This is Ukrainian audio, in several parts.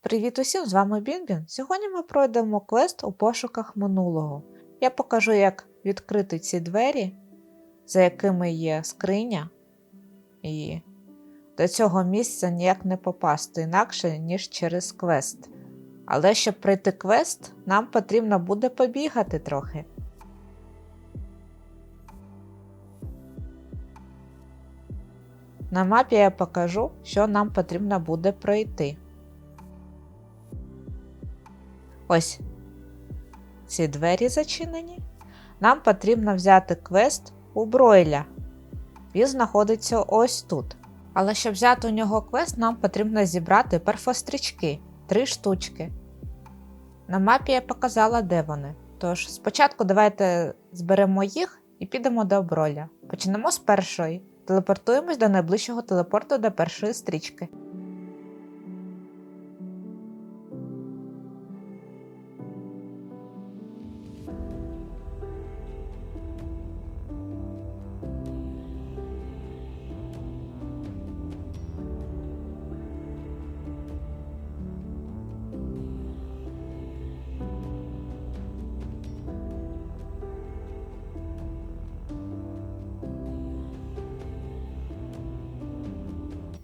Привіт усім! З вами Бінбін. Сьогодні ми пройдемо квест у пошуках минулого. Я покажу, як відкрити ці двері, за якими є скриня, і до цього місця ніяк не попасти інакше, ніж через квест. Але щоб пройти квест, нам потрібно буде побігати трохи. На мапі я покажу, що нам потрібно буде пройти. Ось ці двері зачинені. Нам потрібно взяти квест у Бройля. Він знаходиться ось тут. Але щоб взяти у нього квест, нам потрібно зібрати перфострічки три штучки. На мапі я показала, де вони. Тож, спочатку давайте зберемо їх і підемо до Бройля. Почнемо з першої. Телепортуємось до найближчого телепорту до першої стрічки.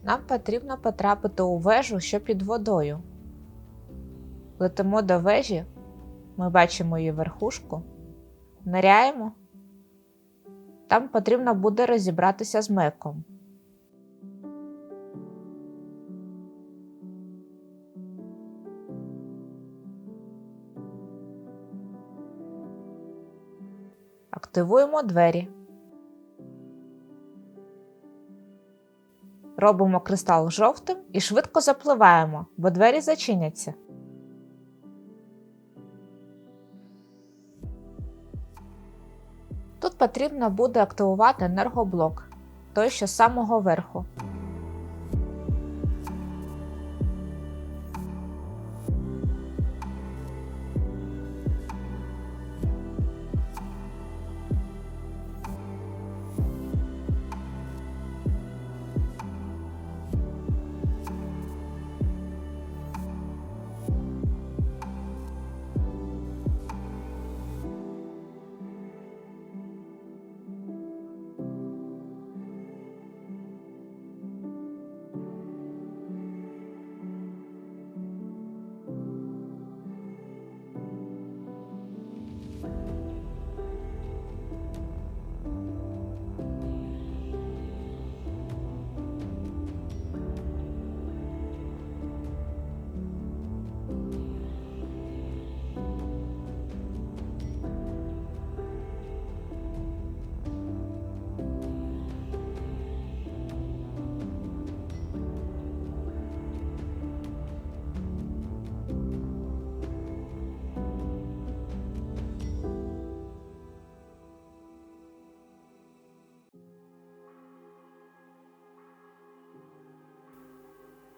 Нам потрібно потрапити у вежу, що під водою. Летимо до вежі, ми бачимо її верхушку, ниряємо. Там потрібно буде розібратися з меком. Активуємо двері. Робимо кристал жовтим і швидко запливаємо, бо двері зачиняться. Тут потрібно буде активувати енергоблок, той що з самого верху.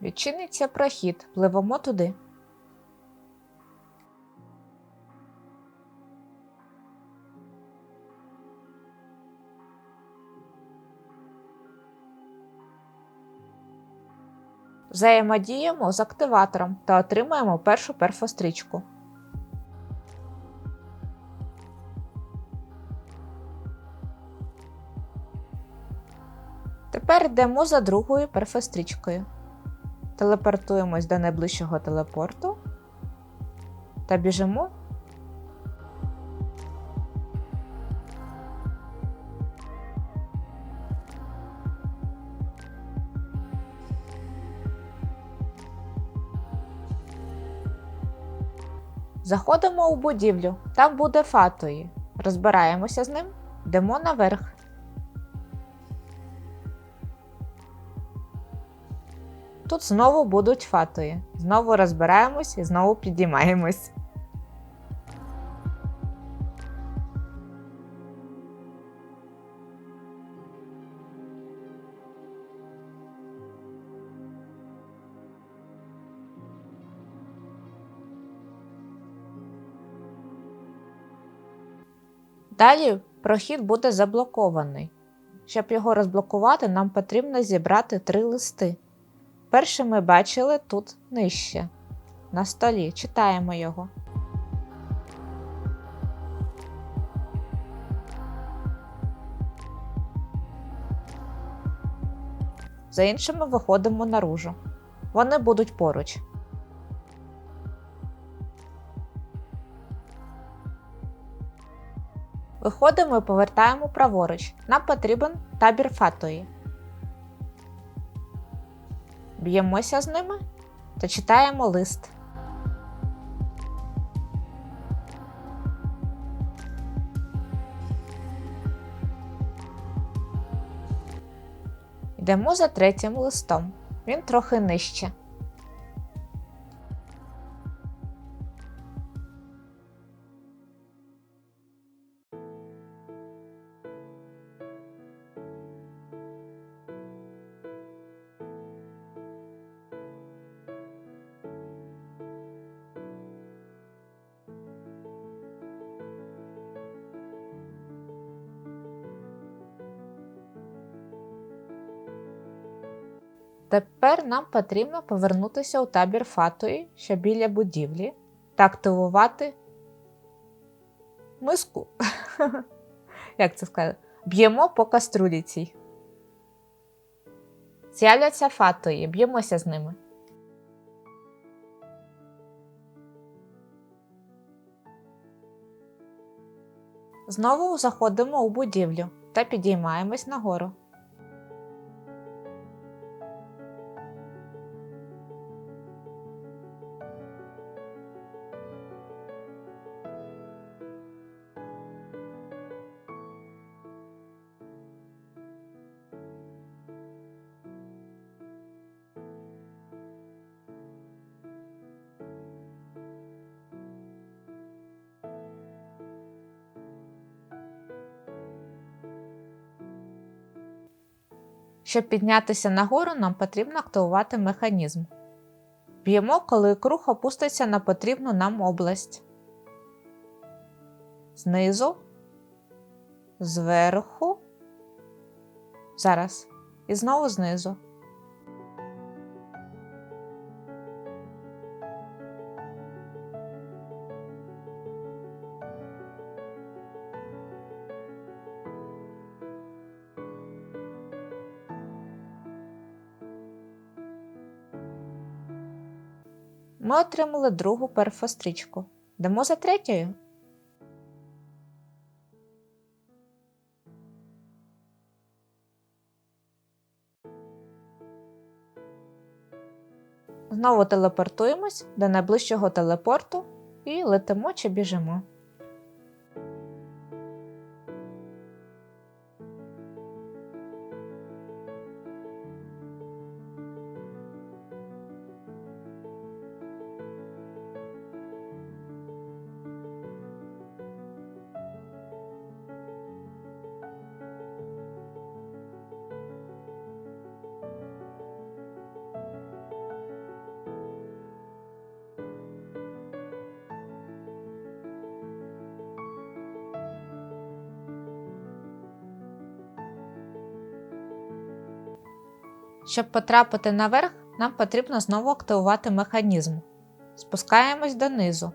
Відчиниться прохід, пливемо туди. Взаємодіємо з активатором та отримаємо першу перфострічку. Тепер йдемо за другою перфострічкою. Телепортуємось до найближчого телепорту та біжимо. Заходимо у будівлю, там буде фатої. Розбираємося з ним, йдемо наверх. Тут знову будуть фатої. Знову розбираємось і знову підіймаємось. Далі прохід буде заблокований. Щоб його розблокувати, нам потрібно зібрати три листи. Перший ми бачили тут нижче. на столі, читаємо його. За іншими виходимо наружу. Вони будуть поруч. Виходимо і повертаємо праворуч. Нам потрібен табір фатої. Б'ємося з ними та читаємо лист. Йдемо за третім листом. Він трохи нижче. Тепер нам потрібно повернутися у табір Фатої, що біля будівлі, та активувати миску. Як це сказати? Б'ємо по каструлі цій. З'являться фатої, б'ємося з ними. Знову заходимо у будівлю та підіймаємось нагору. Щоб піднятися нагору, нам потрібно активувати механізм. Б'ємо, коли круг опуститься на потрібну нам область. Знизу, зверху, зараз. І знову знизу. Ми отримали другу перфострічку. Йдемо за третьою. Знову телепортуємось до найближчого телепорту і летимо чи біжимо. Щоб потрапити наверх, нам потрібно знову активувати механізм. Спускаємось донизу.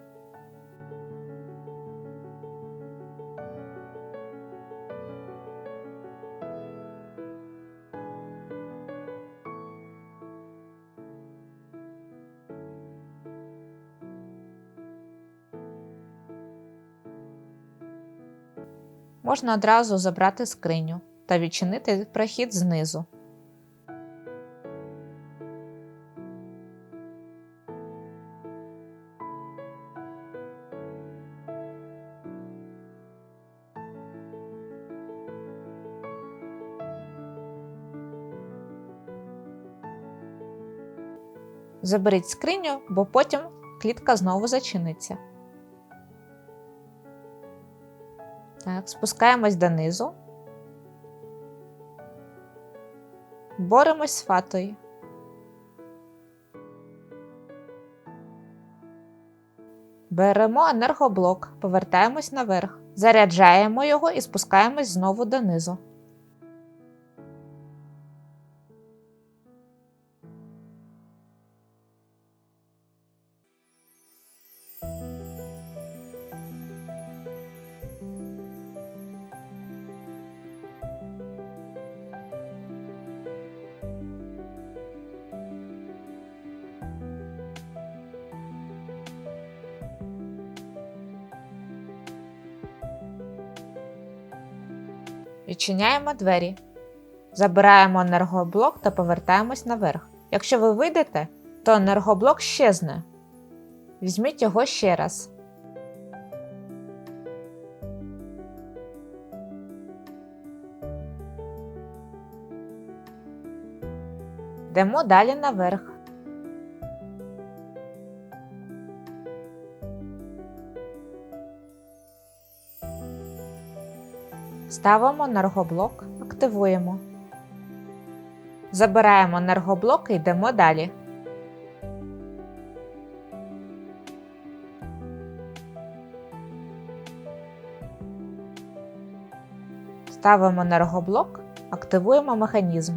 Можна одразу забрати скриню та відчинити прохід знизу. Заберіть скриню, бо потім клітка знову зачиниться. Так, спускаємось донизу. Боремось з фатою. Беремо енергоблок, повертаємось наверх, заряджаємо його і спускаємось знову донизу. Відчиняємо двері. Забираємо енергоблок та повертаємось наверх. Якщо ви вийдете, то енергоблок щезне. Візьміть його ще раз. Йдемо далі наверх. Ставимо енергоблок, активуємо. Забираємо енергоблок і йдемо далі. Ставимо енергоблок, активуємо механізм.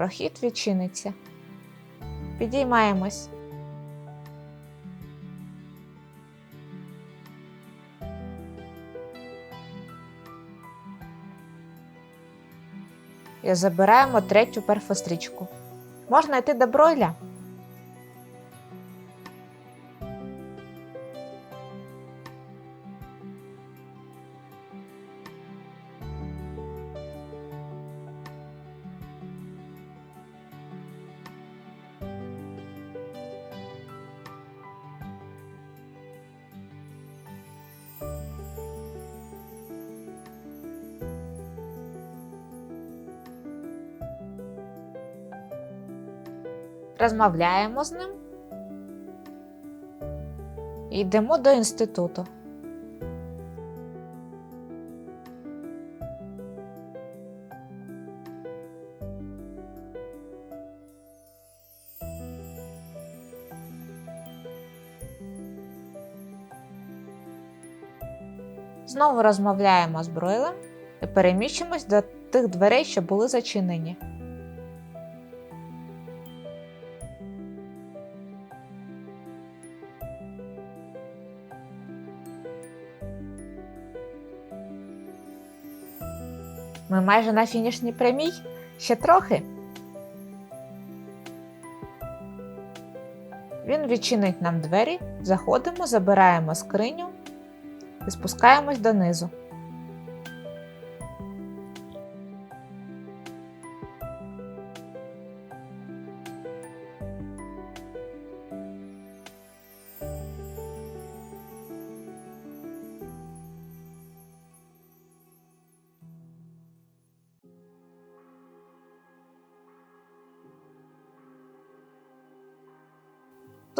Прохід відчиниться. Підіймаємось. І забираємо третю перфострічку. Можна йти до бройля. Розмовляємо з ним і йдемо до інституту. Знову розмовляємо з Бройлем і переміщимось до тих дверей, що були зачинені. Ми майже на фінішній прямій. Ще трохи. Він відчинить нам двері, заходимо, забираємо скриню і спускаємось донизу.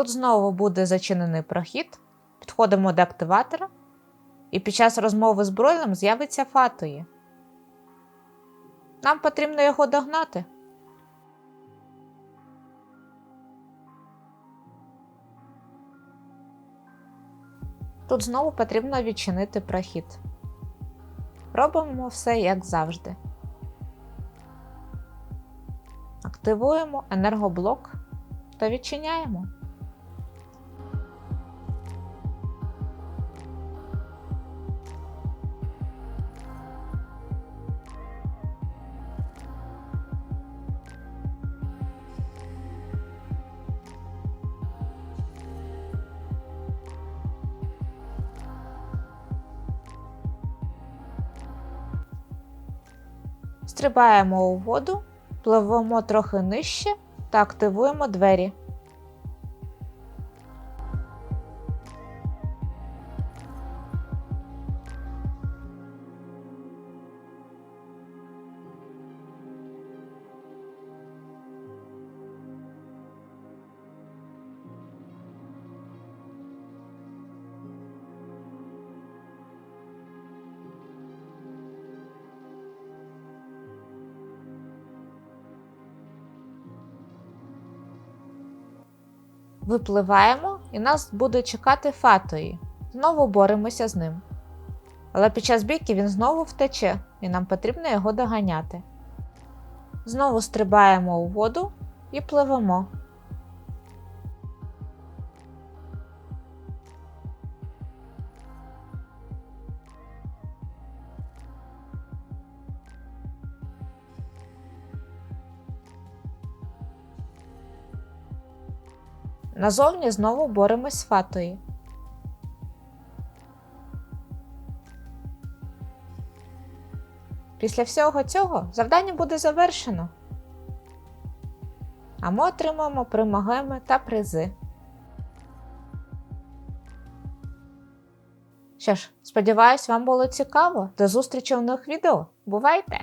Тут знову буде зачинений прохід. Підходимо до активатора, і під час розмови з Бройлем з'явиться Фатої. Нам потрібно його догнати. Тут знову потрібно відчинити прохід. Робимо все як завжди. Активуємо енергоблок та відчиняємо. Стрибаємо у воду, пливемо трохи нижче та активуємо двері. Випливаємо і нас буде чекати Фатої. Знову боремося з ним. Але під час бійки він знову втече, і нам потрібно його доганяти. Знову стрибаємо у воду і пливемо. Назовні знову боремось з фатою. Після всього цього завдання буде завершено. А ми отримаємо примагеми та призи. Що ж, сподіваюсь, вам було цікаво. До зустрічі в нових відео. Бувайте!